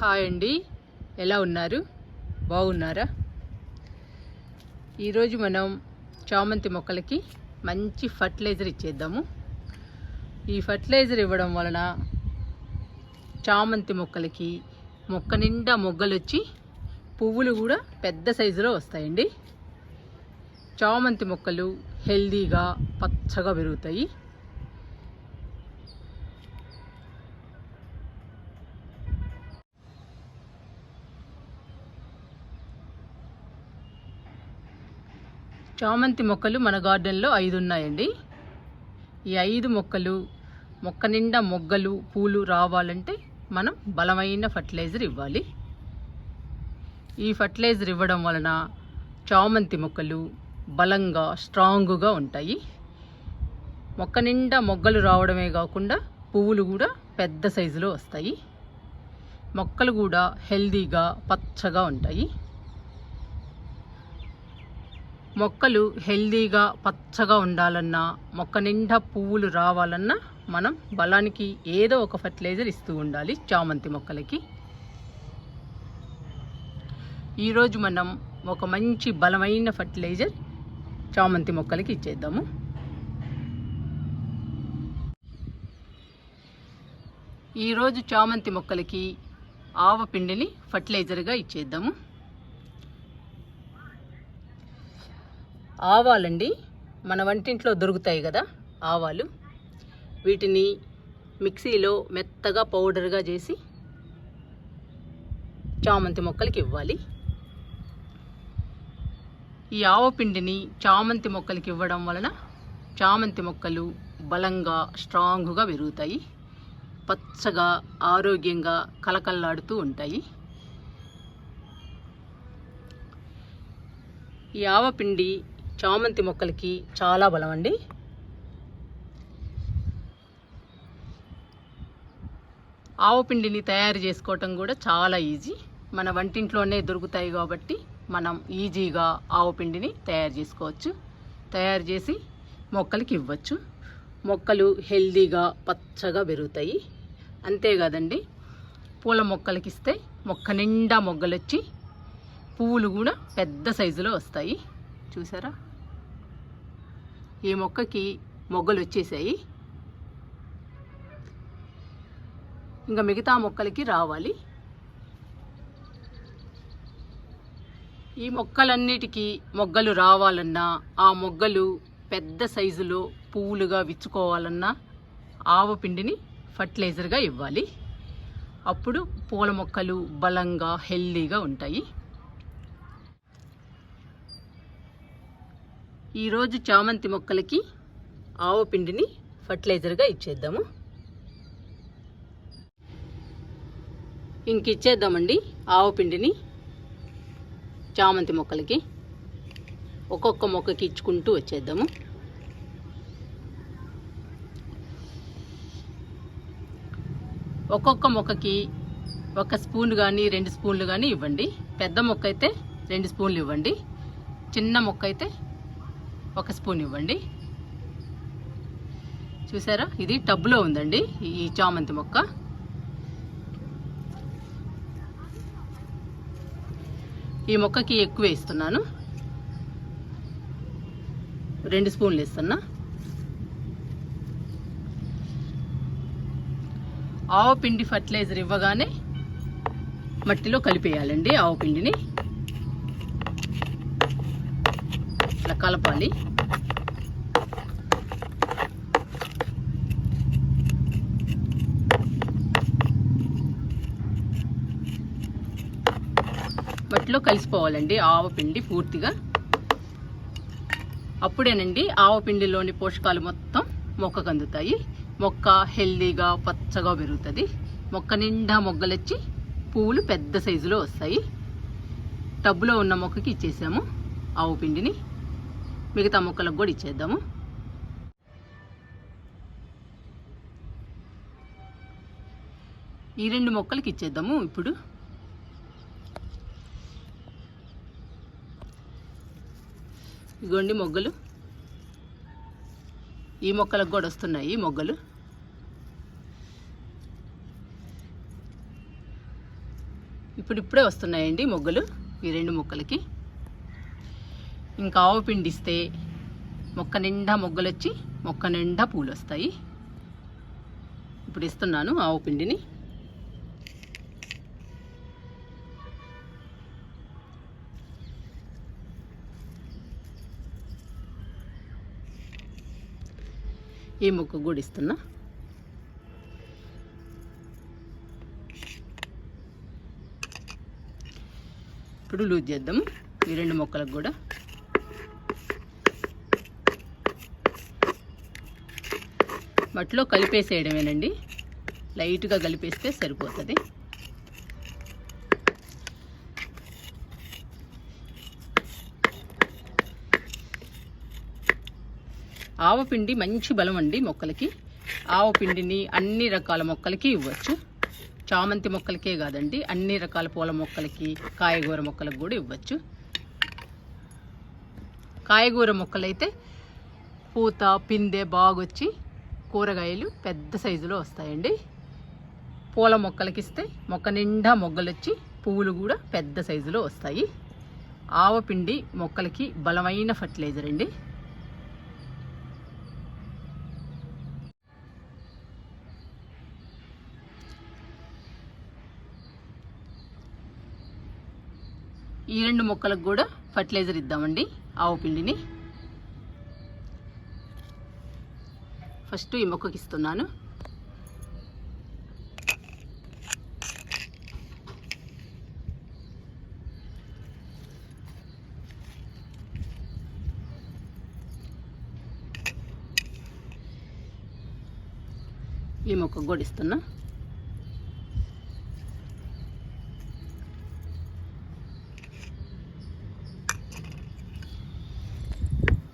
Hi అండి. ఎలా ఉన్నారు? బాగున్నారా? ఈరోజు మనం చామంతి మొక్కలకి మంచి ఫర్టిలైజర్ ఇచ్చేద్దాము. ఈ ఫర్టిలైజర్ ఇవ్వడం వలన చామంతి మొక్కలకి మొక్క నిండా మొగ్గలు వచ్చి పువ్వులు కూడా పెద్ద సైజులో వస్తాయండి. చామంతి మొక్కలు హెల్దీగా పచ్చగా పెరుగుతాయి. చామంతి మొక్కలు మన గార్డెన్లో ఐదు ఉన్నాయండి ఈ ఐదు మొక్కలు మొక్క నిండా మొగ్గలు పూలు రావాలంటే మనం బలమైన ఫర్టిలైజర్ ఇవ్వాలి. ఈ ఫర్టిలైజర్ ఇవ్వడం వలన చామంతి మొక్కలు బలంగా స్ట్రాంగ్గా ఉంటాయి. మొక్క నిండా మొగ్గలు రావడమే కాకుండా పువ్వులు కూడా పెద్ద సైజులో వస్తాయి. మొక్కలు కూడా హెల్దీగా పచ్చగా ఉంటాయి. మొక్కలు హెల్దీగా పచ్చగా ఉండాలన్నా మొక్క నిండా పువ్వులు రావాలన్నా మనం బలానికి ఏదో ఒక ఫర్టిలైజర్ ఇస్తూ ఉండాలి చామంతి మొక్కలకి. ఈరోజు మనం ఒక మంచి బలమైన ఫర్టిలైజర్ చామంతి మొక్కలకి ఇచ్చేద్దాము. ఈరోజు చామంతి మొక్కలకి ఆవపిండిని ఫర్టిలైజర్గా ఇచ్చేద్దాము. ఆవాలండి మన వంటింట్లో దొరుకుతాయి కదా ఆవాలు. వీటిని మిక్సీలో మెత్తగా పౌడర్గా చేసి చామంతి మొక్కలకి ఇవ్వాలి. ఈ ఆవపిండిని చామంతి మొక్కలకి ఇవ్వడం వలన చామంతి మొక్కలు బలంగా స్ట్రాంగ్గా పెరుగుతాయి. పచ్చగా ఆరోగ్యంగా కలకల్లాడుతూ ఉంటాయి. ఈ ఆవపిండి చామంతి మొక్కలకి చాలా బలం అండి ఆవపిండిని తయారు చేసుకోవటం కూడా చాలా ఈజీ. మన వంటింట్లోనే దొరుకుతాయి కాబట్టి మనం ఈజీగా ఆవపిండిని తయారు చేసుకోవచ్చు. తయారు చేసి మొక్కలకి ఇవ్వచ్చు. మొక్కలు హెల్దీగా పచ్చగా పెరుగుతాయి. అంతేకాదండి పూల మొక్కలకి ఇస్తే మొక్క నిండా మొగ్గలు వచ్చి పువ్వులు కూడా పెద్ద సైజులో వస్తాయి. చూసారా? ఈ మొక్కకి మొగ్గలు వచ్చేసాయి. ఇంకా మిగతా మొక్కలకి రావాలి. ఈ మొక్కలన్నిటికీ మొగ్గలు రావాలన్నా ఆ మొగ్గలు పెద్ద సైజులో పువ్వులుగా విచ్చుకోవాలన్నా ఆవపిండిని ఫర్టిలైజర్గా ఇవ్వాలి. అప్పుడు పూల మొక్కలు బలంగా హెల్దీగా ఉంటాయి. ఈరోజు చామంతి మొక్కలకి ఆవు పిండిని ఫర్టిలైజర్గా ఇచ్చేద్దాము. ఇంక ఇచ్చేద్దామండి ఆవపిండిని చామంతి మొక్కలకి. ఒక్కొక్క మొక్కకి ఇచ్చుకుంటూ వచ్చేద్దాము. ఒక్కొక్క మొక్కకి ఒక స్పూన్ కానీ రెండు స్పూన్లు కానీ ఇవ్వండి. పెద్ద మొక్క అయితే రెండు స్పూన్లు ఇవ్వండి. చిన్న మొక్క అయితే ఒక స్పూన్ ఇవ్వండి. చూసారా? ఇది టబ్లో ఉందండి ఈ చామంతి మొక్క. ఈ మొక్కకి ఎక్కువ ఇస్తున్నాను. రెండు స్పూన్లు ఇస్తున్నా. ఆవు పిండి ఫర్టిలైజర్ ఇవ్వగానే మట్టిలో కలిపేయాలండి ఆవు పిండిని. ఇట్లా కలపాలి. మట్టిలో కలిసిపోవాలండి ఆవపిండి పూర్తిగా. అప్పుడేనండి ఆవ పిండిలోని పోషకాలు మొత్తం మొక్కకు అందుతాయి. మొక్క హెల్దీగా పచ్చగా పెరుగుతుంది. మొక్క నిండా మొగ్గలొచ్చి పువ్వులు పెద్ద సైజులో వస్తాయి. టబ్బులో ఉన్న మొక్కకి ఇచ్చేసాము ఆవు పిండిని. మిగతా మొక్కలకు కూడా ఇచ్చేద్దాము. ఈ రెండు మొక్కలకి ఇచ్చేద్దాము ఇప్పుడు. ఇగోండి మొగ్గలు. ఈ మొక్కలకు కూడా వస్తున్నాయి మొగ్గలు. ఇప్పుడు ఇప్పుడే వస్తున్నాయండి మొగ్గలు ఈ రెండు మొక్కలకి. ఇంకా ఆవు పిండి ఇస్తే మొక్క నిండా మొగ్గలు వచ్చి మొక్క నిండా పూలు వస్తాయి ఇప్పుడు ఇస్తున్నాను ఆవు పిండిని. ఈ మొక్క కూడా ఇస్తున్నా. ఇప్పుడు లూజ్ చేద్దాము. ఈ రెండు మొక్కలకు కూడా. మట్టిలో కలిపేసేయడమేనండి. లైట్గా కలిపేస్తే సరిపోతుంది. ఆవపిండి మంచి బలం అండి మొక్కలకి. ఆవపిండిని అన్ని రకాల మొక్కలకి ఇవ్వచ్చు. చామంతి మొక్కలకే కాదండి అన్ని రకాల పూల మొక్కలకి కాయగూర మొక్కలకు కూడా ఇవ్వచ్చు. కాయగూర మొక్కలైతే పూత పిందె బాగొచ్చి కూరగాయలు పెద్ద సైజులో వస్తాయండి. పూల మొక్కలకి ఇస్తే మొక్క నిండా మొగ్గలు వచ్చి పువ్వులు కూడా పెద్ద సైజులో వస్తాయి. ఆవపిండి మొక్కలకి బలమైన ఫర్టిలైజర్ అండి. ఈ రెండు మొక్కలకు కూడా ఫర్టిలైజర్ ఇద్దామండి. ఆవు పిండిని ఫస్ట్ ఈ మొక్కకి ఇస్తున్నాను ఈ మొక్కకు కూడా ఇస్తున్నా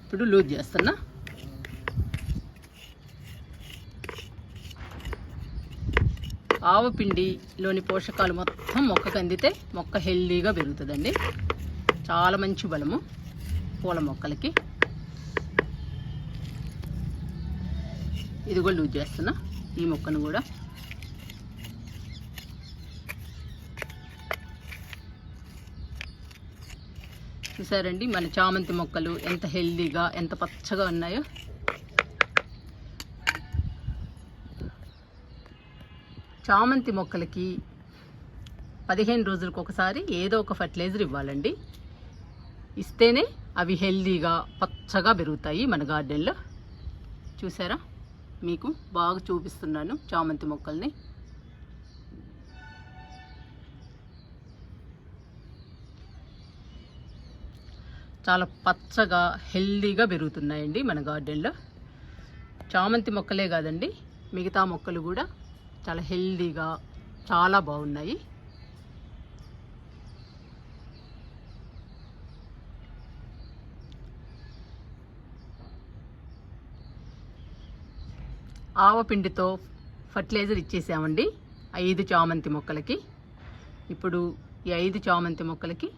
ఇప్పుడు లూజ్ చేస్తున్నా. ఆవు పిండిలోని పోషకాలు మొత్తం మొక్కకు అందితే మొక్క హెల్దీగా పెరుగుతుందండి. చాలా మంచి బలము పూల మొక్కలకి. ఇది కూడా లూజ్ చేస్తున్నా. ఈ మొక్కను కూడా. చూసారండి మన చామంతి మొక్కలు ఎంత హెల్దీగా ఎంత పచ్చగా ఉన్నాయో. చామంతి మొక్కలకి పదిహేను రోజులకు ఒకసారి ఏదో ఒక ఫర్టిలైజర్ ఇవ్వాలండి. ఇస్తేనే అవి హెల్దీగా పచ్చగా పెరుగుతాయి మన గార్డెన్లో. చూసారా? మీకు బాగా చూపిస్తున్నాను చామంతి మొక్కల్ని. చాలా పచ్చగా హెల్దీగా పెరుగుతున్నాయండి మన గార్డెన్లో. చామంతి మొక్కలే కాదండి మిగతా మొక్కలు కూడా చాలా హెల్దీగా చాలా బాగున్నాయి. ఆవపిండితో ఫర్టిలైజర్ ఇచ్చేసామండి ఐదు చామంతి మొక్కలకి. ఇప్పుడు ఈ ఐదు చామంతి మొక్కలకి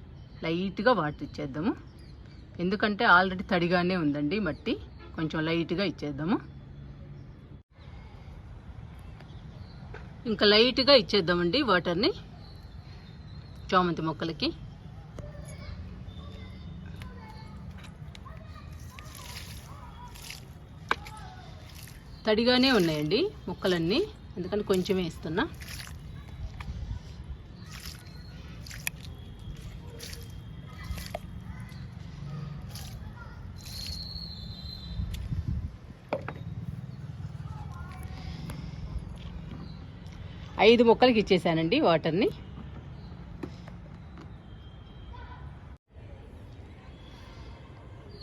లైట్గా వాటర్ ఇచ్చేద్దాము. ఎందుకంటే ఆల్రెడీ తడిగానే ఉందండి మట్టి కొంచెం లైట్గా ఇచ్చేద్దాము. ఇంకా లైట్గా ఇచ్చేద్దామండి వాటర్ని. చామంతి మొక్కలకి. తడిగానే ఉన్నాయండి మొక్కలన్నీ. అందుకని కొంచెమే ఇస్తున్నా. ఐదు మొక్కలకి ఇచ్చేసానండి వాటర్ని.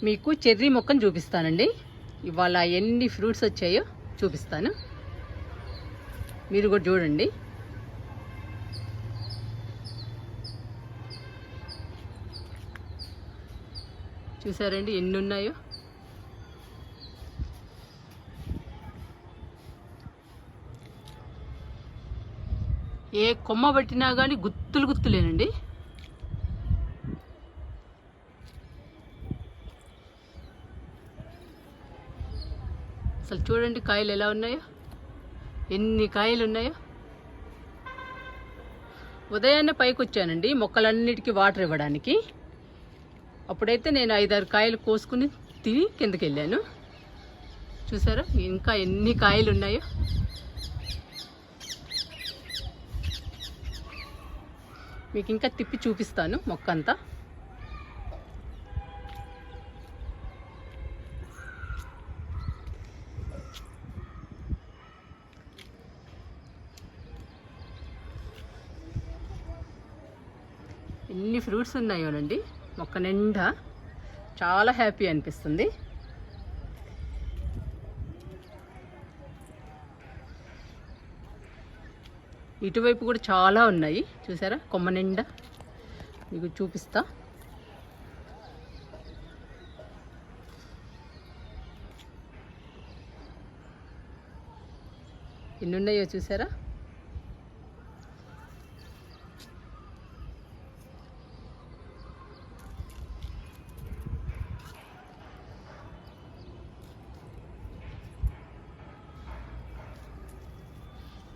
మీకు చెర్రీ మొక్కను చూపిస్తానండి. ఇవాళ ఎన్ని ఫ్రూట్స్ వచ్చాయో చూపిస్తాను. మీరు కూడా చూడండి. చూసారండి ఎన్ని ఉన్నాయో? ఏ కొమ్మ పట్టినా కానీ గుత్తులు గుత్తులేనండి. అసలు చూడండి కాయలు ఎలా ఉన్నాయో. ఎన్ని కాయలు ఉన్నాయో. ఉదయాన్నే పైకి వచ్చానండి మొక్కలన్నిటికీ వాటర్ ఇవ్వడానికి. అప్పుడైతే నేను ఐదారు కాయలు కోసుకుని తిని కిందకి వెళ్ళాను చూసారా? ఇంకా ఎన్ని కాయలు ఉన్నాయో. మీకు ఇంకా తిప్పి చూపిస్తాను మొక్క అంతా ఎన్ని ఫ్రూట్స్ ఉన్నాయోనండి? మొక్క నిండా. చాలా హ్యాపీ అనిపిస్తుంది. ఇటువైపు కూడా చాలా ఉన్నాయి. చూసారా? కొమ్మ నిండా. మీకు చూపిస్తా. ఎన్ని ఉన్నాయో చూసారా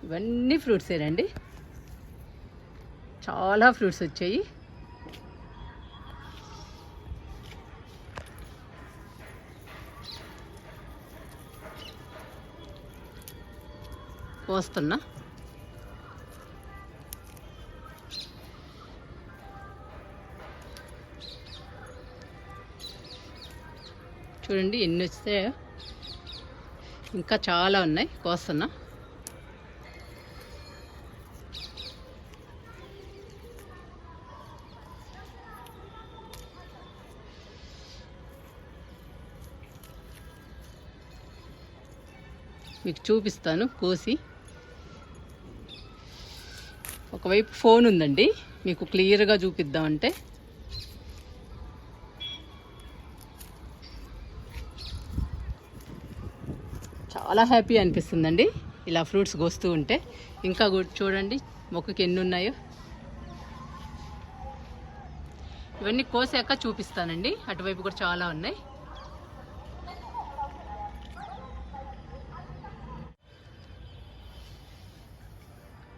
ఇవన్నీ ఫ్రూట్సేనండి చాలా ఫ్రూట్స్ వచ్చాయి. కోస్తున్నా. చూడండి ఎన్ని వచ్చాయో. ఇంకా చాలా ఉన్నాయి. కోస్తున్నా. మీకు చూపిస్తాను కోసి. ఒకవైపు ఫోన్ ఉందండి మీకు క్లియర్గా చూపిద్దామంటే. చాలా హ్యాపీ అనిపిస్తుందండి ఇలా ఫ్రూట్స్ కోస్తూ ఉంటే. ఇంకా చూడండి మొక్కకి ఎన్ని ఉన్నాయో ఇవన్నీ కోసాక చూపిస్తానండి అటువైపు కూడా చాలా ఉన్నాయి.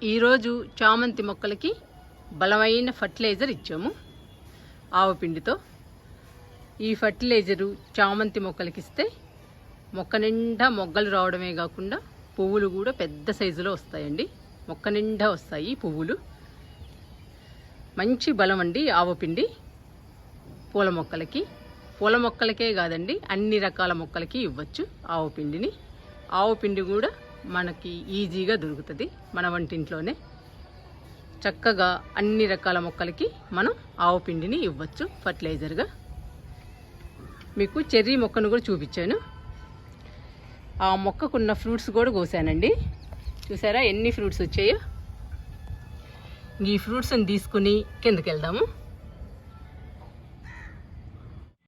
ఈరోజు చామంతి మొక్కలకి బలమైన ఫర్టిలైజర్ ఇచ్చాము. ఆవు పిండితో. ఈ ఫర్టిలైజరు చామంతి మొక్కలకి ఇస్తే మొక్క నిండా మొగ్గలు రావడమే కాకుండా పువ్వులు కూడా పెద్ద సైజులో వస్తాయండి. మొక్క నిండా వస్తాయి పువ్వులు. మంచి బలం అండి ఆవు పిండి పూల మొక్కలకి. పూల మొక్కలకే కాదండి అన్ని రకాల మొక్కలకి ఇవ్వచ్చు ఆవు పిండిని. ఆవు పిండి కూడా మనకి ఈజీగా దొరుకుతుంది మన వంటింట్లోనే. చక్కగా అన్ని రకాల మొక్కలకి మనం ఆవు పిండిని ఇవ్వచ్చు ఫర్టిలైజర్గా. మీకు చెర్రీ మొక్కను కూడా చూపించాను. ఆ మొక్కకున్న ఫ్రూట్స్ కూడా కోసానండి. చూసారా ఎన్ని ఫ్రూట్స్ వచ్చాయో? ఈ ఫ్రూట్స్ని తీసుకుని కిందకి వెళ్దాము